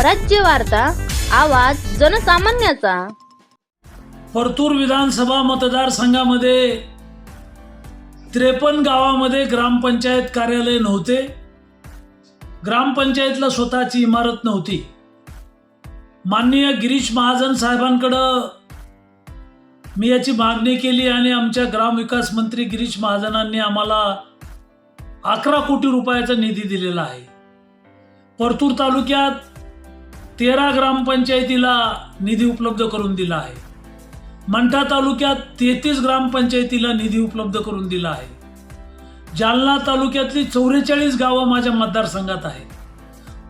स्वराज्य वार्ता आवाज जनसामान्याचा. परतूर विधानसभा मतदारसंघामध्ये त्रेपन्न गावामध्ये ग्रामपंचायत कार्यालय नव्हते. ग्रामपंचायतला स्वतःची इमारत नव्हती. माननीय गिरीश महाजन साहेबांकडं मी याची मागणी केली आणि आमच्या ग्रामविकास मंत्री गिरीश महाजनांनी आम्हाला अकरा कोटी रुपयाचा निधी दिलेला आहे. परतूर तालुक्यात तेरा ग्रामपंचायतीला निधी उपलब्ध करून दिला आहे. मंठा तालुक्यात तेहतीस ग्रामपंचायतीला निधी उपलब्ध करून दिला आहे. जालना तालुक्यातली चौवेचाळीस गावं माझ्या मतदारसंघात आहेत.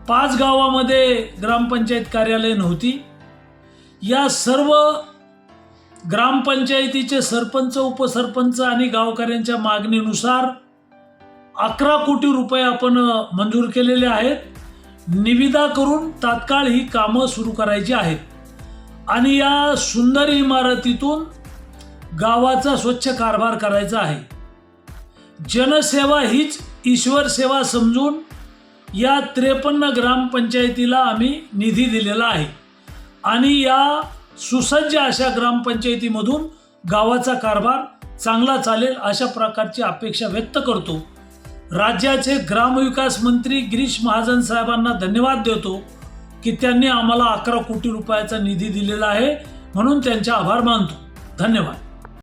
पाच गावामध्ये ग्रामपंचायत कार्यालय नव्हती. या सर्व ग्रामपंचायतीचे सरपंच उपसरपंच आणि गावकऱ्यांच्या मागणीनुसार अकरा कोटी रुपये आपण मंजूर केलेले आहेत. निविदा करून तात्काळ ही कामं सुरू करायची आहेत. आणि या सुंदर इमारतीतून गावाचा स्वच्छ कारभार करायचा आहे. जनसेवा हीच ईश्वर सेवा समजून या त्रेपन्न ग्रामपंचायतीला आम्ही निधी दिलेला आहे. आणि या सुसज्ज अशा ग्रामपंचायतीमधून गावाचा कारभार चांगला चालेल अशा प्रकारची अपेक्षा व्यक्त करतो. राज्याचे ग्रामविकास मंत्री गिरीश महाजन साहेबांना धन्यवाद देतो की त्यांनी आम्हाला अकरा कोटी रुपयाचा निधी दिलेला आहे. म्हणून त्यांचे आभार मानतो. धन्यवाद.